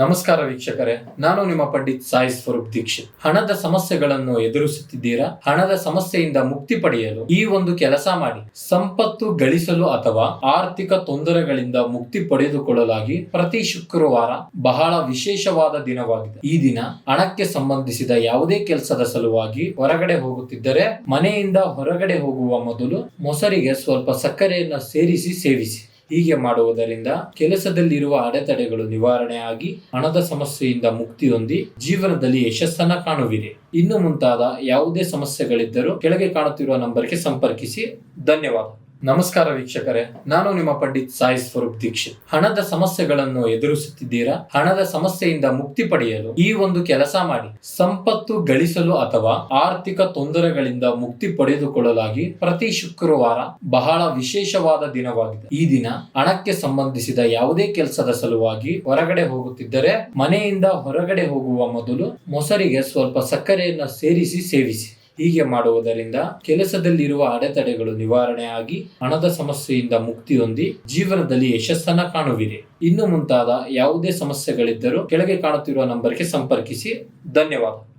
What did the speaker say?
ನಮಸ್ಕಾರ ವೀಕ್ಷಕರೇ, ನಾನು ನಿಮ್ಮ ಪಂಡಿತ್ ಸಾಯಿ ಸ್ವರೂಪ್ ದೀಕ್ಷಿತ್. ಹಣದ ಸಮಸ್ಯೆಗಳನ್ನು ಎದುರಿಸುತ್ತಿದ್ದೀರಾ? ಹಣದ ಸಮಸ್ಯೆಯಿಂದ ಮುಕ್ತಿ ಪಡೆಯಲು ಈ ಒಂದು ಕೆಲಸ ಮಾಡಿ. ಸಂಪತ್ತು ಗಳಿಸಲು ಅಥವಾ ಆರ್ಥಿಕ ತೊಂದರೆಗಳಿಂದ ಮುಕ್ತಿ ಪಡೆದುಕೊಳ್ಳಲಾಗಿ ಪ್ರತಿ ಶುಕ್ರವಾರ ಬಹಳ ವಿಶೇಷವಾದ ದಿನವಾಗಿದೆ. ಈ ದಿನ ಹಣಕ್ಕೆ ಸಂಬಂಧಿಸಿದ ಯಾವುದೇ ಕೆಲಸದ ಸಲುವಾಗಿ ಹೊರಗಡೆ ಹೋಗುತ್ತಿದ್ದರೆ ಮನೆಯಿಂದ ಹೊರಗಡೆ ಹೋಗುವ ಮೊದಲು ಮೊಸರಿಗೆ ಸ್ವಲ್ಪ ಸಕ್ಕರೆಯನ್ನು ಸೇರಿಸಿ ಸೇವಿಸಿ. ಹೀಗೆ ಮಾಡುವುದರಿಂದ ಕೆಲಸದಲ್ಲಿರುವ ಅಡೆತಡೆಗಳು ನಿವಾರಣೆ ಆಗಿ ಹಣದ ಸಮಸ್ಯೆಯಿಂದ ಮುಕ್ತಿ ಹೊಂದಿ ಜೀವನದಲ್ಲಿ ಯಶಸ್ಸನ್ನ ಕಾಣುವಿರಿ. ಇನ್ನು ಮುಂತಾದ ಯಾವುದೇ ಸಮಸ್ಯೆಗಳಿದ್ದರೂ ಕೆಳಗೆ ಕಾಣುತ್ತಿರುವ ನಂಬರ್ಗೆ ಸಂಪರ್ಕಿಸಿ. ಧನ್ಯವಾದ. ನಮಸ್ಕಾರ ವೀಕ್ಷಕರೇ, ನಾನು ನಿಮ್ಮ ಪಂಡಿತ್ ಸಾಯಿ ಸ್ವರೂಪ್ ದೀಕ್ಷಿತ್. ಹಣದ ಸಮಸ್ಯೆಗಳನ್ನು ಎದುರಿಸುತ್ತಿದ್ದೀರಾ? ಹಣದ ಸಮಸ್ಯೆಯಿಂದ ಮುಕ್ತಿ ಪಡೆಯಲು ಈ ಒಂದು ಕೆಲಸ ಮಾಡಿ. ಸಂಪತ್ತು ಗಳಿಸಲು ಅಥವಾ ಆರ್ಥಿಕ ತೊಂದರೆಗಳಿಂದ ಮುಕ್ತಿ ಪಡೆದುಕೊಳ್ಳಲಾಗಿ ಪ್ರತಿ ಶುಕ್ರವಾರ ಬಹಳ ವಿಶೇಷವಾದ ದಿನವಾಗಿದೆ. ಈ ದಿನ ಹಣಕ್ಕೆ ಸಂಬಂಧಿಸಿದ ಯಾವುದೇ ಕೆಲಸದ ಸಲುವಾಗಿ ಹೊರಗಡೆ ಹೋಗುತ್ತಿದ್ದರೆ ಮನೆಯಿಂದ ಹೊರಗಡೆ ಹೋಗುವ ಮೊದಲು ಮೊಸರಿಗೆ ಸ್ವಲ್ಪ ಸಕ್ಕರೆಯನ್ನು ಸೇರಿಸಿ, ಸೇವಿಸಿ. ಹೀಗೆ ಮಾಡುವುದರಿಂದ ಕೆಲಸದಲ್ಲಿರುವ ಅಡೆತಡೆಗಳು ನಿವಾರಣೆಯಾಗಿ ಹಣದ ಸಮಸ್ಯೆಯಿಂದ ಮುಕ್ತಿ ಹೊಂದಿ ಜೀವನದಲ್ಲಿ ಯಶಸ್ಸನ್ನ ಕಾಣುವಿರಿ. ಇನ್ನು ಮುಂತಾದ ಯಾವುದೇ ಸಮಸ್ಯೆಗಳಿದ್ದರೂ ಕೆಳಗೆ ಕಾಣುತ್ತಿರುವ ನಂಬರ್ಗೆ ಸಂಪರ್ಕಿಸಿ. ಧನ್ಯವಾದ.